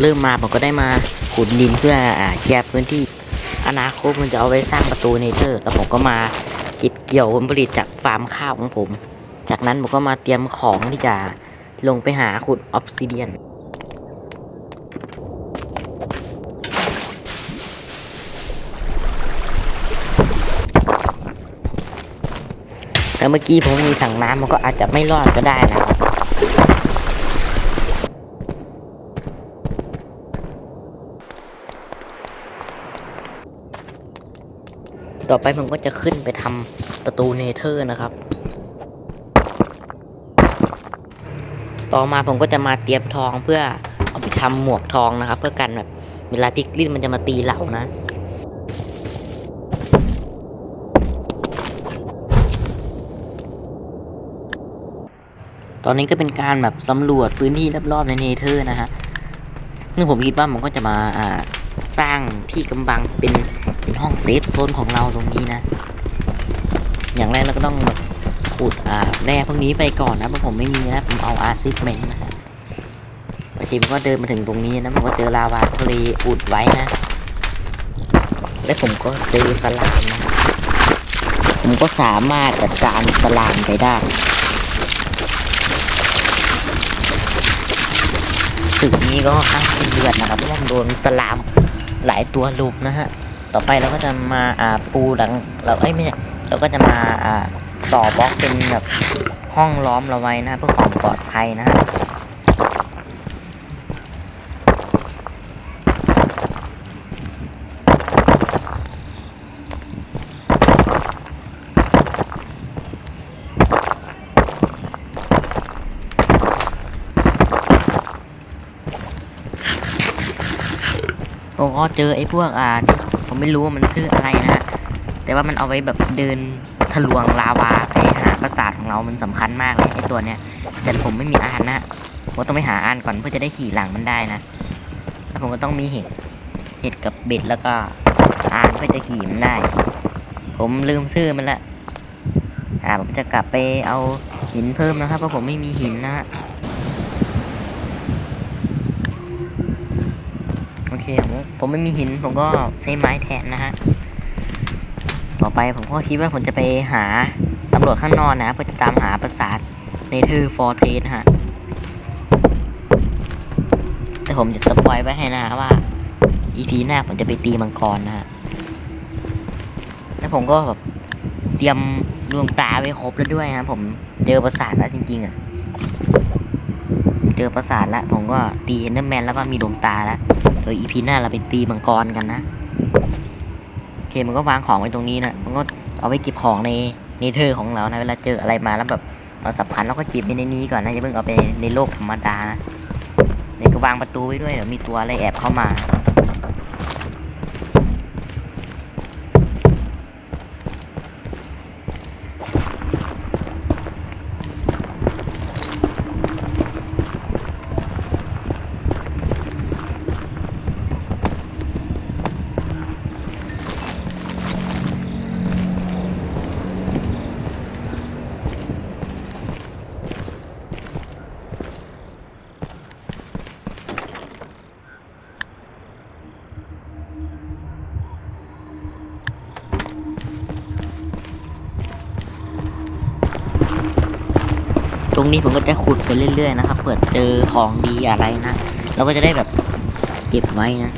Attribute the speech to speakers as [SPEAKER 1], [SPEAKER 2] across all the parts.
[SPEAKER 1] เริ่มมาผมก็ได้มาขุดดินเพื่ออ่าเคลียร์พื้นที่อนาคตมันจะเอาไว้สร้างประตูเนเธอร์แล้วผมก็มาเก็บเกี่ยวผลผลิตจากฟาร์มข้าวของผม จากนั้นผมก็มาเตรียมของที่จะลงไปหาขุดออฟซิเดียนแต่เมื่อกี้ผมมีถังน้ำมันก็อาจจะไม่รอดก็ได้นะครับ ต่อไปผมก็จะขึ้นไปทำประตูเนเธอร์นะครับ ต่อมาผมก็จะมาเตรียมทองเพื่อเอาไปทำหมวกทองนะครับ เพื่อกันแบบเวลาพิกลินมันจะมาตีเหล่านะตอนนี้ก็เป็นการแบบสำรวจพื้นที่รอบๆในเนเธอร์นะฮะซึ่งผมคิดว่ามันก็จะมาอ่า สร้างที่กำบังเป็นเป็นห้องเซฟโซนของเราตรงนี้นะ อย่างแรกเราก็ต้องแบบขุดอ่าแร่พวกนี้ไปก่อนนะเพราะผมไม่มีนะผมเอาอาซิดเมนนะฮะโอเคผมก็เดินมาถึงตรงนี้นะผมก็เจอลาวาทะเลอุดไว้นะ และผมก็เจอสลามนะผมก็สามารถจัดการสลามไปได้ ศึกนี้ก็อนข้างเป็นเดือดนะครับเพราะว่โดนสลามหลายตัวลุมนะฮะ ต่อไปเราก็จะมาอ่าปูหลังเราเอ้ยไม่ใช่เราก็จะมาอ่าต่อบล็อกเป็นแบบห้องล้อมเราไว้นะเพื่อความปลอดภัยนะฮะ ผมก็เจอไอ้พวกอ่าที่ผมไม่รู้ว่ามันชื่ออะไรนะฮะแต่ว่ามันเอาไว้แบบเดินทะลวงลาวาไปหาปราสาทของเรามันสำคัญมากเลยไอ้ตัวเนี้ยแต่ผมไม่มีอ่านนะฮะผมต้องไปหาอ่านก่อนเพื่อจะได้ขี่หลังมันได้นะแล้วผมก็ต้องมีเห็ดเห็ดกับเบ็ดแล้วก็อ่านเพื่อจะขี่มันได้ ผมลืมชื่อมันละอ่าผมจะกลับไปเอาหินเพิ่มนะครับเพราะผมไม่มีหินนะฮะ โอเค ผมไม่มีหินผมก็ใช้ไม้แทนนะฮะต่อไปผมก็คิดว่าผมจะไปหาสำรวจข้างนอกนะเพื่อจะตามหาปราสาทเนเธอฟอร์เทสนฮะแต่ผมจะสปอยไว้ให้นะว่า EP หน้าผมจะไปตีมังกรนะฮะแล้วผมก็แบบเตรียมดวงตาไว้ครบแล้วด้วยฮะผมเจอปราสาทแล้วจริงๆอะ จอปราสาทแล้วผมก็ตีเอนเดอร์แมนแล้วก็มีดวงตาแล้วเดี๋ยอีพีหน้าเราไปตีมังกรกันนะโอเคมันก็วางของไว้ตรงนี้นะมันก็เอาไว้เก็บของในในเธอของเรานะเวลาเจออะไรมาแล้วแบบเราสับคัญเราก็เก็บไปในนี้ก่อนนะอย่าเพิ่งเอาไปในโลกธรรมดานะเดี๋ยก็วางประตูไว้ด้วยเดี๋ยวมีตัวอะไรแอบเข้ามา รงนี้ผมก็จะขุดไปเรื่อยๆนะครับ เปิดเจอของดีอะไรนะ เราก็จะได้แบบเก็บไว้นะ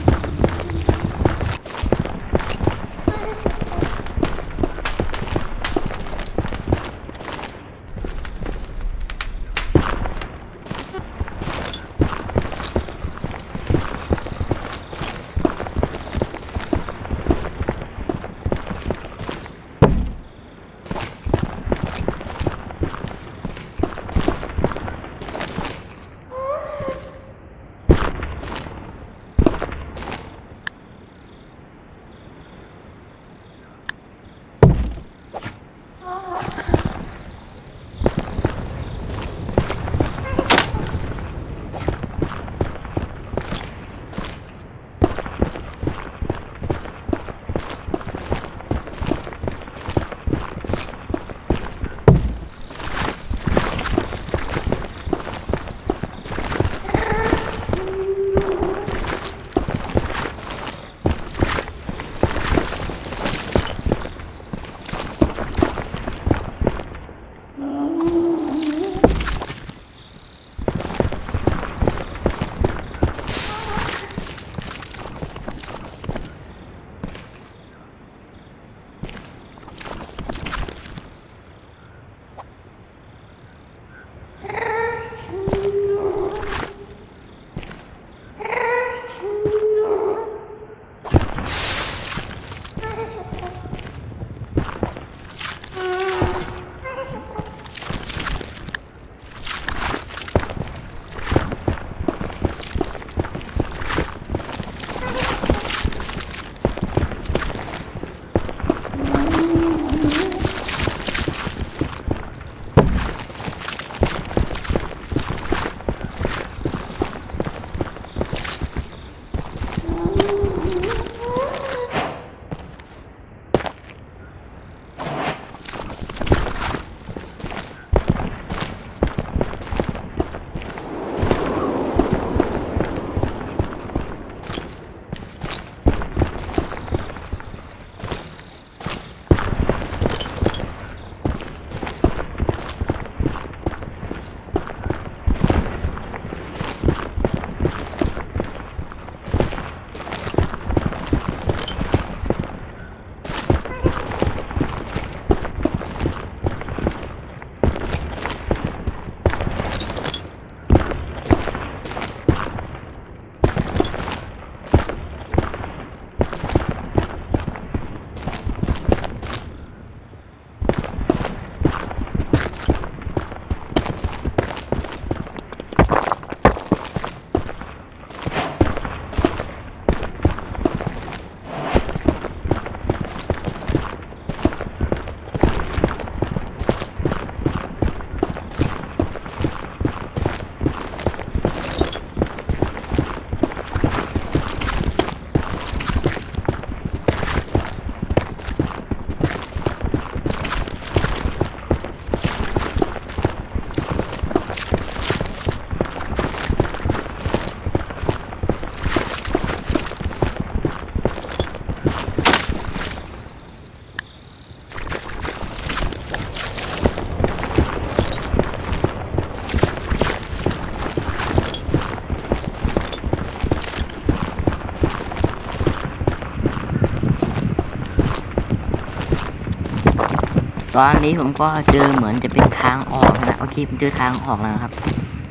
[SPEAKER 1] ตอนนี้ผมก็เจอเหมือนจะเป็นทางออกนะโอเคผมเจอทางออกแล้วครับ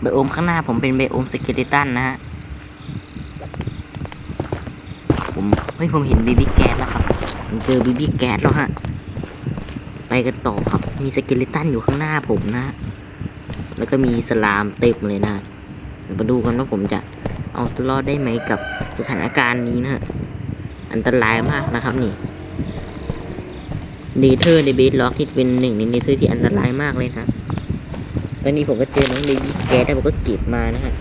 [SPEAKER 1] ไบโอมข้างหน้าผมเป็นไบโอมสเกเลตันนะฮะผมเฮ้ยผมเห็นบีบีแก๊สแล้วครับผมเจอบีบีแก๊สแล้วฮะไปกันต่อครับ มีสเกเลตันอยู่ข้างหน้าผมนะฮะแล้วก็มีสลามเต็มเลยนะเดี๋ยวมาดูกันว่าผมจะเอาตัวรอดได้ไหมกับสถานการณ์นี้นะฮะอันตรายมากนะครับนี่ เนเธอร์ในเบสล็อกที่เป็นหนึ่งในเนเธอร์ที่อันตรายมากเลยนะตอนนี้ผมก็เจอน้องเบบี้แก๊สแล้วผมก็เก็บมานะฮะ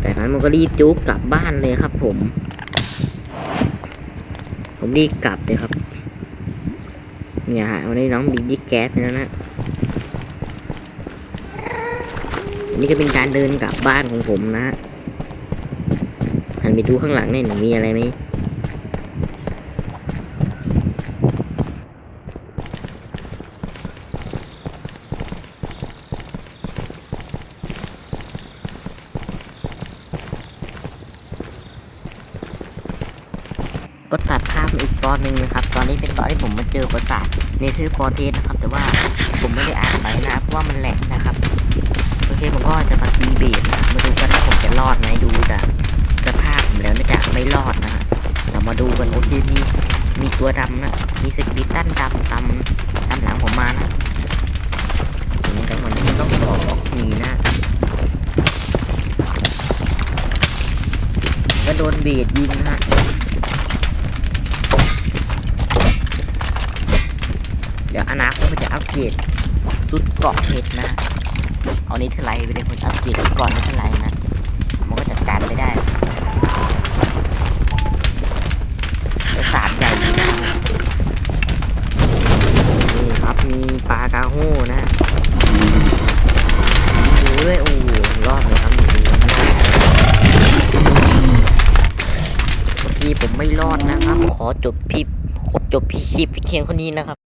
[SPEAKER 1] แต่นั้นมันก็รีบจุกกลับบ้านเลยครับผม ผมรีบกลับเลยครับ เนี่ยฮะวันนี้น้องเบบี้แก๊สไปแล้วนะนนี่ก็เป็นการเดินกลับบ้านของผมนะหันไปดูข้างหลังเนี่ยหนูมีอะไรไหม ก็ตัดภาพอีกตอนหนึ่งนะครับ ตอนนี้เป็นตอนที่ผมมาเจอปราสาทเนเธอร์ฟอร์เทสนะครับ แต่ว่าผมไม่ได้อ่านไปนะเพราะว่ามันแหลกนะครับ โอเคผมก็จะมาตีเบสมาดูกันว่าผมจะรอดไหมดูจากสภาพผมแล้วน่าจะไม่รอดนะฮะเรามาดูกันโอเคมีมีตัวดำนะมีสกิลิตันดำตามตามหลังผมมานะผมจังหวะนี้มันต้องออกออกหนีนะก็โดนเบสยิงนะฮะ เดี๋ยวอนาคตผมจะอัปเกรดสุดเกาะเพชรนะ เอานี้เทร์ไลท์ไปเลยผมจะอัปเกรดเก่อนนี้เทร์ไลท์นะ มันก็จัดการไม่ได้ประสาทใหญ่นี่ครับมีปลากาโฮนะดูด้วยโอ้รอดเลยครับบางทีผมไม่รอดนะครับ ขอจบพี่ขอจบพี่คลิปพี่เคนคนนี้นะครับ